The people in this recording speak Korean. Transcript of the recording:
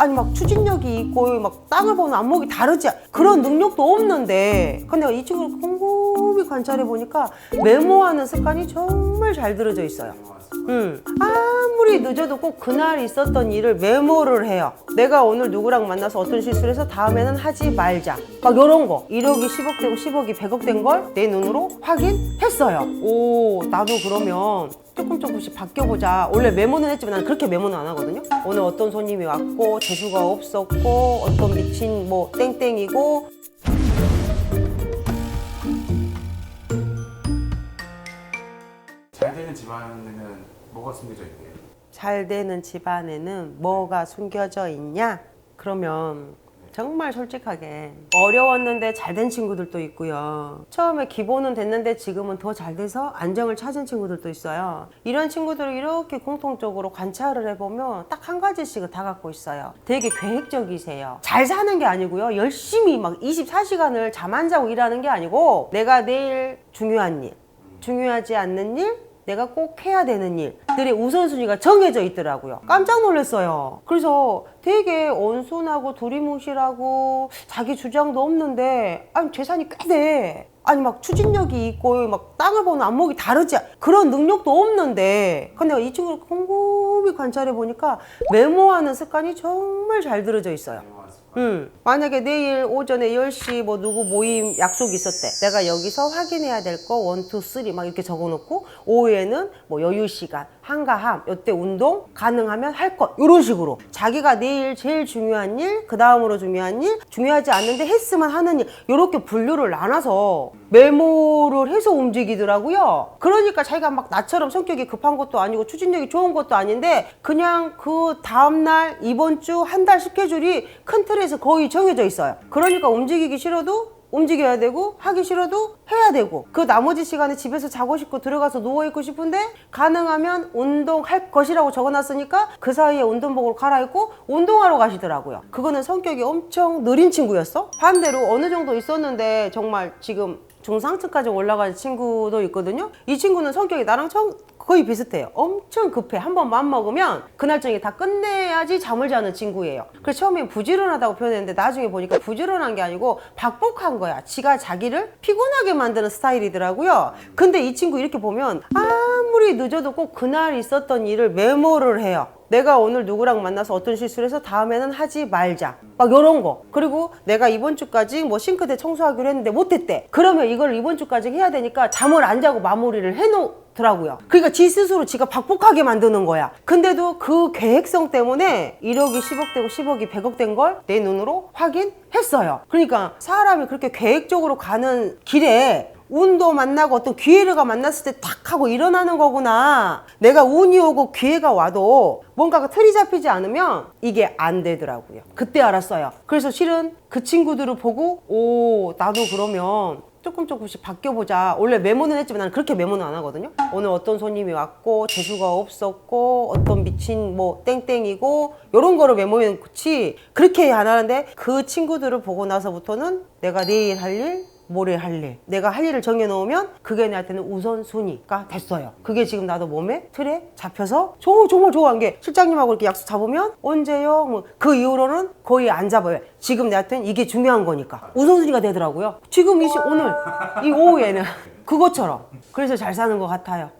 아니 막 추진력이 있고 막 땅을 보는 안목이 다르지 그런 능력도 없는데 근데 이 친구를 꼼꼼히 관찰해 보니까 메모하는 습관이 정말 잘 들어져 있어요. 음. 아무리 늦어도 꼭 그날 있었던 일을 메모를 해요. 내가 오늘 누구랑 만나서 어떤 실수를 해서 다음에는 하지 말자. 막 이런 거. 1억이 10억 되고 10억이 100억 된 걸 내 눈으로 확인했어요. 오, 나도 그러면 조금 조금씩 바뀌어보자. 원래 메모는 했지만 난 그렇게 메모는 안 하거든요. 오늘 어떤 손님이 왔고, 재수가 없었고, 어떤 미친 뭐 땡땡이고, 잘 되는 집안에는 뭐가 숨겨져 있대요? 잘 되는 집안에는 뭐가 숨겨져 있냐? 그러면 정말 솔직하게 어려웠는데 잘 된 친구들도 있고요. 처음에 기본은 됐는데 지금은 더 잘 돼서 안정을 찾은 친구들도 있어요. 이런 친구들을 이렇게 공통적으로 관찰을 해보면 딱 한 가지씩은 다 갖고 있어요. 되게 계획적이세요. 잘 사는 게 아니고요. 열심히 막 24시간을 잠 안 자고 일하는 게 아니고 내가 내일 중요한 일, 중요하지 않는 일, 내가 꼭 해야 되는 일들의 우선순위가 정해져 있더라고요. 깜짝 놀랐어요. 그래서 되게 온순하고 두리뭉실하고 자기 주장도 없는데 아니 재산이 꽤 돼. 아니 막 추진력이 있고 막 땅을 보는 안목이 다르지 그런 능력도 없는데 근데 이 친구를 꼼꼼히 관찰해 보니까 메모하는 습관이 정말 잘 들어져 있어요. 음, 만약에 내일 오전에 10시 뭐 누구 모임 약속 있었대. 내가 여기서 확인해야 될 거 원, 투, 쓰리 막 이렇게 적어 놓고 오후에는 뭐 여유 시간, 한가함, 요때 운동 가능하면 할 것. 이런 식으로. 자기가 내일 제일 중요한 일, 그 다음으로 중요한 일, 중요하지 않는데 했으면 하는 일. 요렇게 분류를 나눠서 메모를 해서 움직이더라고요. 그러니까 자기가 막 나처럼 성격이 급한 것도 아니고 추진력이 좋은 것도 아닌데 그냥 그 다음날 이번 주 한 달 스케줄이 큰 틀에서 거의 정해져 있어요. 그러니까 움직이기 싫어도 움직여야 되고 하기 싫어도 해야 되고 그 나머지 시간에 집에서 자고 싶고 들어가서 누워 있고 싶은데 가능하면 운동할 것이라고 적어놨으니까 그 사이에 운동복으로 갈아입고 운동하러 가시더라고요. 그거는 성격이 엄청 느린 친구였어. 반대로 어느 정도 있었는데 정말 지금 중상층까지 올라간 친구도 있거든요. 이 친구는 성격이 나랑 청- 거의 비슷해요. 엄청 급해. 한 번 맘 먹으면 그날 저녁에 다 끝내야지 잠을 자는 친구예요. 그래서 처음엔 부지런하다고 표현했는데 나중에 보니까 부지런한 게 아니고 박복한 거야. 지가 자기를 피곤하게 만드는 스타일이더라고요. 근데 이 친구 이렇게 보면 아 무리 늦어도 꼭 그날 있었던 일을 메모를 해요. 내가 오늘 누구랑 만나서 어떤 실수를 해서 다음에는 하지 말자. 막 이런 거. 그리고 내가 이번 주까지 뭐 싱크대 청소하기로 했는데 못했대. 그러면 이걸 이번 주까지 해야 되니까 잠을 안 자고 마무리를 해놓더라고요. 그러니까 지 스스로 지가 박복하게 만드는 거야. 근데도 그 계획성 때문에 1억이 10억 되고 10억이 100억 된 걸 내 눈으로 확인했어요. 그러니까 사람이 그렇게 계획적으로 가는 길에 운도 만나고 어떤 기회가 만났을 때 탁 하고 일어나는 거구나. 내가 운이 오고 기회가 와도 뭔가가 틀이 잡히지 않으면 이게 안 되더라고요. 그때 알았어요. 그래서 실은 그 친구들을 보고 오 나도 그러면 조금 조금씩 바뀌어보자. 원래 메모는 했지만 나는 그렇게 메모는 안 하거든요. 오늘 어떤 손님이 왔고 재수가 없었고 어떤 미친 뭐 땡땡이고 이런 거를 메모해 놓지 그렇게 안 하는데 그 친구들을 보고 나서부터는 내가 내일 할 일, 모레 할 일. 내가 할 일을 정해놓으면 그게 나한테는 우선순위가 됐어요. 그게 지금 나도 몸에 틀에 잡혀서 저 정말 좋아한 게 실장님하고 이렇게 약속 잡으면 언제요? 뭐 그 이후로는 거의 안 잡아요. 지금 나한테는 이게 중요한 거니까 우선순위가 되더라고요. 지금 이 시, 오늘 이 오후에는 그것처럼 그래서 잘 사는 것 같아요.